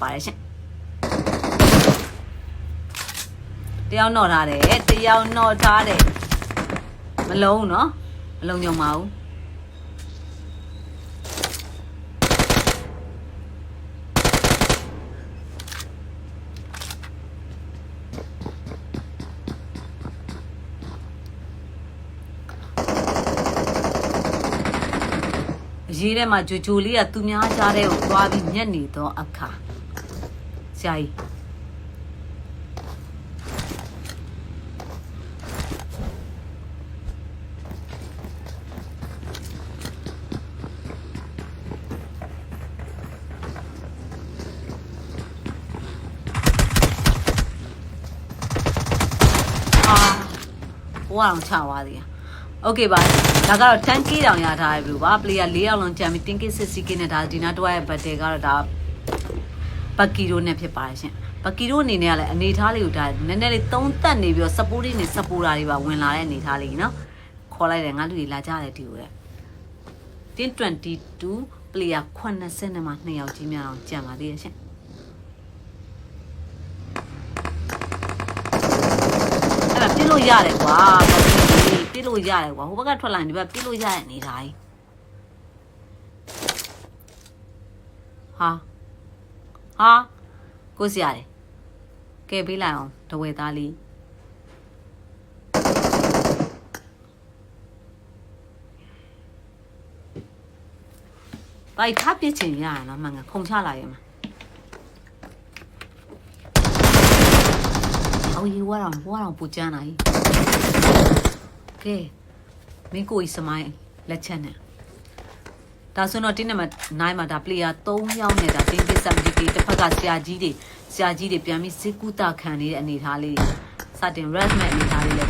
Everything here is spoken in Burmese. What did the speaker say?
ပါတယ်ရှင်တယောက်နှော့ထားတယ်တယောက်နှော့ထားတယ်မလုံးနော်မလုံးညုံပါဘူးအရေးထဲမှာဂျိုဂျိုလေးကသူများကြားတဲ့ကိုသွားပြီးညက်နေတော့အခါ चाय okay, bye. टंकी रहा यहाँ आप ले से सीखे ना डाल दी तो आए बटेगा ဘက်ကီရိုနဲ့ဖြစ်ပါတယ်ရှင်ဘက်ကီရိုအနေနဲ့ကလည်းအနေထားလေးကိုဒါနည်းနည်းလေးသုံးသက်နေပြီးတော့စပိုးလေးနဲ့စပိုးတာတွေပါဝင်လာတဲ့အနေထားလေးနော်ခေါ်လိုက်တယ်ငါလူတွေလာကြတယ်ဒီလိုလေ1022 player 80နဲ့မှ2ယောက်ကြီးများအောင်ကြံပါသေးတယ်ရှင်အဲ့ပြစ်လို့ရတယ်ကွာပြစ်လို့ရတယ်ကွာဟိုဘက်ကထွက်လာရင်ဒီဘက်ပြစ်လို့ရတဲ့အနေထားကြီးဟာ ဟာကိုစရတယ်ကဲပေးလိုက်အောင်တဝဲသားလေးဘိုက်ထပ်ပြစ်ချင်ရရနော်မငါခုံချလာရမှာအော်ရေဝါတော့ဝါတော့ပူချမ်းလာကြီးကဲမင်းကိုကြီးစမိုင်းလက်ချက်နဲ့ ဒါဆိုတော့တင်းနံပါတ်9မှာဒါ player 3ယောက်နဲ့ဒါတင်းပစ်စမ်ဒီတီတစ်ဖက်ကဆရာကြီးတွေဆရာကြီးတွေပြန်ပြီးစစ်ကူတာခံနေတဲ့အနေအထားလေးစတင် red မဲ့အနေအထားလေးလည်းတွေ့လာရဲ့